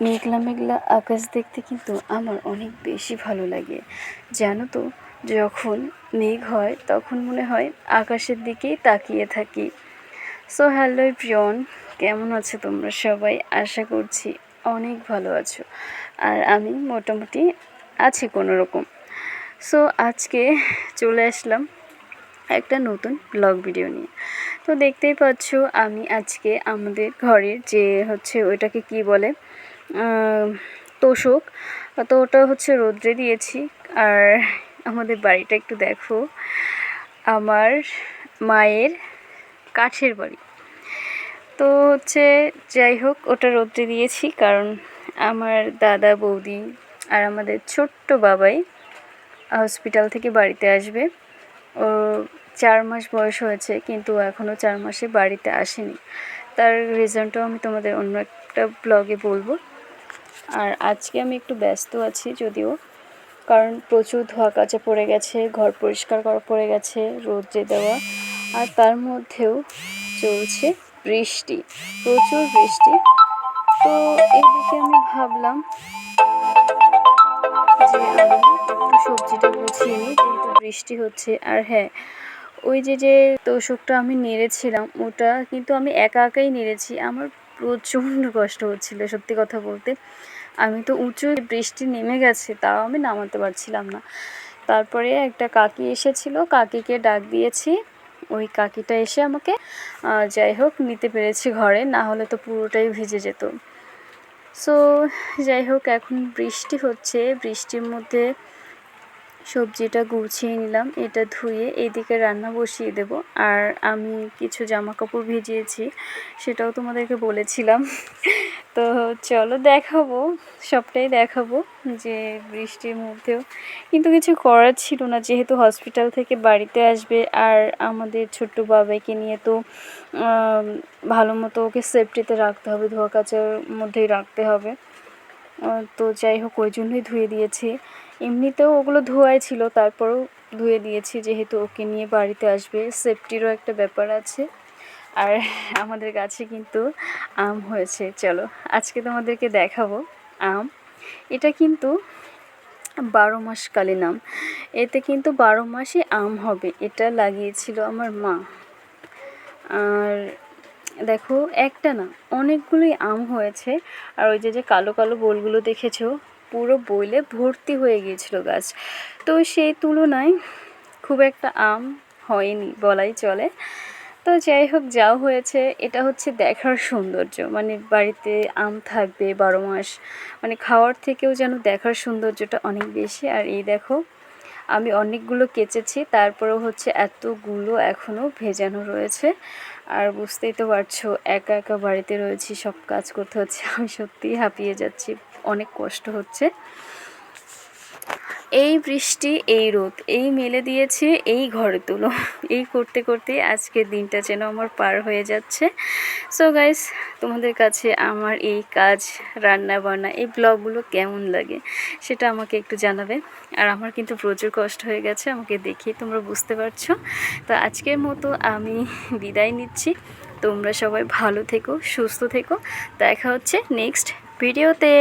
মেঘলা মেঘলা আকাশ দেখতে কিন্তু আমার অনেক বেশি ভালো লাগে। জানো তো, যখন মেঘ হয়, তখন মনে হয় আকাশের দিকেই তাকিয়ে থাকি। সো হ্যালো প্রিয়ন কেমন আছো তোমরা সবাই? আশা করছি অনেক ভালো আছো। আর আমি মোটামুটি আছি কোনো রকম সো আজকে চলে আসলাম একটা নতুন ব্লগ ভিডিও নিয়ে। তো দেখতেই পাচ্ছ, আমি আজকে আমাদের ঘরের যে হচ্ছে, ওইটাকে কি বলে? তোষক। তো ওটা হচ্ছে রোদ্রে দিয়েছি। আর আমাদের বাড়িটা একটু দেখো। আমার মায়ের কাঠের বাড়ি। তো হচ্ছে যাই হোক, ওটা রোদ্রে দিয়েছি কারণ আমার দাদা, বৌদি আর আমাদের ছোট্ট বাবাই হসপিটাল থেকে বাড়িতে আসবে। ও চার মাস বয়স হয়েছে, কিন্তু এখনও চার মাসে বাড়িতে আসেনি। তার রিজনটাও আমি তোমাদের অন্য একটা ব্লগে বলব। আর আজকে আমি একটু ব্যস্ত আছি যদিও, কারণ প্রচুর ধোয়া কাচা পড়ে গেছে, ঘর পরিষ্কার করা পড়ে গেছে রোদ্রে দেওয়া, আর তার মধ্যেও চলছে বৃষ্টি, প্রচুর বৃষ্টি। তো এইদিকে আমি ভাবলাম যে আমি একটু সবজিটা গুছিয়ে নিই, যেহেতু বৃষ্টি হচ্ছে। আর হ্যাঁ ওই যে যে তোষকটা আমি নেড়েছিলাম, ওটা কিন্তু আমি একা একাই নেড়েছি। আমার প্রচণ্ড কষ্ট হচ্ছিল সত্যি কথা বলতে। আমি তো উঁচু বৃষ্টি নেমে গেছে, তাও আমি নামাতে পারছিলাম না। তারপরে একটা কাকি এসেছিল, কাকিকে ডাক দিয়েছি। ওই কাকিটা এসে আমাকে যাই হোক, নিতে পেরেছি ঘরে, না হলে তো পুরোটাই ভিজে যেত। সো, যাই হোক, এখন বৃষ্টি হচ্ছে, বৃষ্টির মধ্যে সবজিটা গুছিয়ে নিলাম, এটা ধুয়ে এদিকে রান্না বসিয়ে দেব। আর আমি কিছু জামা কাপড় ভিজিয়েছি, সেটাও তোমাদেরকে বলেছিলাম। তো চলো দেখাবো, সবটাই দেখাবো যে বৃষ্টির মধ্যেও। কিন্তু কিছু করার ছিল না, যেহেতু হসপিটাল থেকে বাড়িতে আসবে আর আমাদের ছোট্ট বাবাইকে নিয়ে তো ভালো মতো ওকে সেফটিতে রাখতে হবে, ধোয়া কাচার মধ্যেই রাখতে হবে। তো যাই হোক, ওই জন্যই ধুয়ে দিয়েছি। এমনিতেও ওগুলো ধোয়াই ছিল, তারপরেও ধুয়ে দিয়েছি, যেহেতু ওকে নিয়ে বাড়িতে আসবে। সেফটিরও একটা ব্যাপার আছে। আর আমাদের গাছে কিন্তু আম হয়েছে। চলো, আজকে তোমাদেরকে দেখাবো আম। এটা কিন্তু বারো মাস কালীন আম এতে কিন্তু বারো মাসই আম হবে। এটা লাগিয়েছিল আমার মা। আর দেখো, একটা না, অনেকগুলোই আম হয়েছে। আর ওই যে যে কালো কালো বোলগুলো দেখেছ, পুরো বইলে ভর্তি হয়ে গিয়েছিল গাছ। তো সেই তুলনায় খুব একটা আম হয়নি, বলাই চলে। তো যাই হোক যাও হয়েছে, এটা হচ্ছে দেখার সৌন্দর্য। মানে বাড়িতে আম থাকবে, বারো মাস মানে খাওয়ার থেকেও যেন দেখার সৌন্দর্যটা অনেক বেশি। আর এই দেখো, আমি অনেকগুলো কেচেছি, তারপরেও হচ্ছে এতগুলো এখনও ভেজানো রয়েছে। আর বুঝতেই তো পারছ, একা একা বাড়িতে রয়েছি, সব কাজ করতে হচ্ছে। আমি সত্যিই হাঁপিয়ে যাচ্ছি, অনেক কষ্ট হচ্ছে। এই বৃষ্টি, এই রোদ, এই মেলে দিয়েছে এই ঘরে তুলো। এই করতে করতে আজকের দিনটা যেন আমার পার হয়ে যাচ্ছে। সো গাইস তোমাদের কাছে আমার এই কাজ, রান্না বান্না, এই ব্লগগুলো কেমন লাগে সেটা আমাকে একটু জানাবে। আর আমার কিন্তু প্রচুর কষ্ট হয়ে গেছে, আমাকে দেখেই তোমরা বুঝতে পারছ। তো আজকের মতো আমি বিদায় নিচ্ছি। তোমরা সবাই ভালো থেকো, সুস্থ থেকো। দেখা হচ্ছে নেক্সট ভিডিওতে